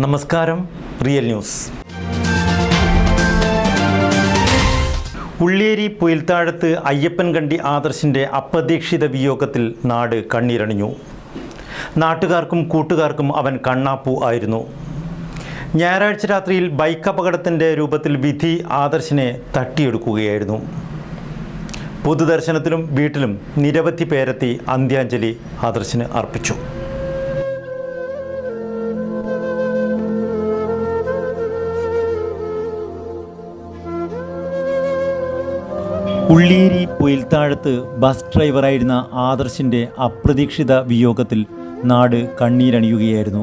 നമസ്കാരം real news. Ulliyeri Puyalthazhath Ayyappan Kandi ആദർശിന്റെ അപ്രതീക്ഷിത വിയോഗത്തിൽ നാട് കണ്ണീരണിഞ്ഞു. നാട്ടുകാർക്കും കൂട്ടുകാർക്കും അവൻ കണ്ണാപ്പു ആയിരുന്നു. ഞായറാഴ്ച രാത്രിയിൽ ബൈക്ക് അപകടത്തിന്റെ രൂപത്തിൽ വിധി ആദർശിനെ തട്ടിയെടുക്കുകയായിരുന്നു. പൊതുദർശനത്തിലും വീട്ടിലും നിരവധി പേരെത്തി അന്ത്യാഞ്ജലി ആദർശിന് അർപ്പിച്ചു. ഉള്ളിയേരി പുയൽത്താഴത്ത് ബസ് ഡ്രൈവറായിരുന്ന ആദർശിന്റെ അപ്രതീക്ഷിത വിയോഗത്തിൽ നാട് കണ്ണീരണിയുകയായിരുന്നു.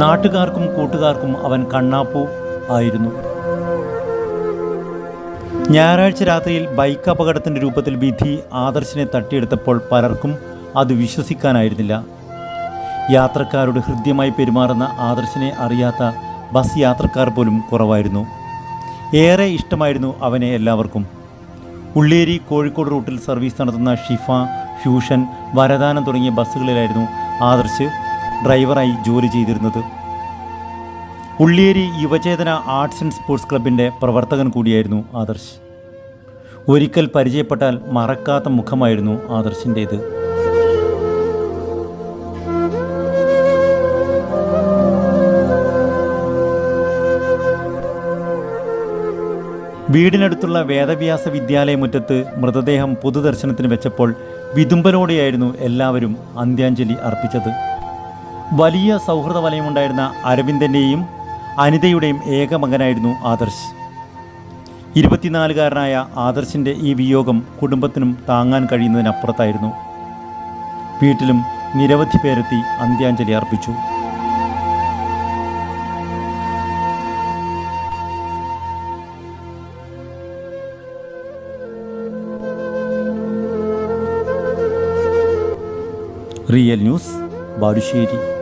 നാട്ടുകാർക്കും കൂട്ടുകാർക്കും അവൻ കണ്ണാപ്പൂ ആയിരുന്നു. ഞായറാഴ്ച രാത്രിയിൽ ബൈക്ക് അപകടത്തിന്റെ രൂപത്തിൽ വിധി ആദർശിനെ തട്ടിയെടുത്തപ്പോൾ പലർക്കും അത് വിശ്വസിക്കാനായിരുന്നില്ല. യാത്രക്കാരോട് ഹൃദ്യമായി പെരുമാറുന്ന ആദർശിനെ അറിയാത്ത ബസ് യാത്രക്കാർ പോലും കുറവായിരുന്നു. ഏറെ ഇഷ്ടമായിരുന്നു അവനെ എല്ലാവർക്കും. ഉള്ളേരി കോഴിക്കോട് റൂട്ടിൽ സർവീസ് നടത്തുന്ന ഷിഫ ഫ്യൂഷൻ വരദാനം തുടങ്ങിയ ബസ്സുകളിലായിരുന്നു ആദർശ് ഡ്രൈവറായി ജോലി ചെയ്തിരുന്നത്. Ulliyeri Yuvachethana arts and sports ക്ലബിന്റെ പ്രവർത്തകൻ കൂടിയായിരുന്നു ആദർശ്. ഒരിക്കൽ പരിചയപ്പെട്ടാൽ മറക്കാത്ത മുഖമായിരുന്നു ആദർശിന്റേത് വീടിനടുത്തുള്ള വേദവ്യാസ വിദ്യാലയ മുറ്റത്ത് മൃതദേഹം പൊതുദർശനത്തിന് വെച്ചപ്പോൾ വിതുമ്പലോടെയായിരുന്നു എല്ലാവരും അന്ത്യാഞ്ജലി അർപ്പിച്ചത്. വലിയ സൗഹൃദ വലയമുണ്ടായിരുന്ന അരവിന്ദന്റെയും അനിതയുടെയും ഏക മകനായിരുന്നു ആദർശ്. ഇരുപത്തിനാലുകാരനായ ആദർശിന്റെ ഈ വിയോഗം കുടുംബത്തിനും താങ്ങാൻ കഴിയുന്നതിനപ്പുറത്തായിരുന്നു. വീട്ടിലും നിരവധി പേരെത്തി അന്ത്യാഞ്ജലി അർപ്പിച്ചു. Real news Balussery.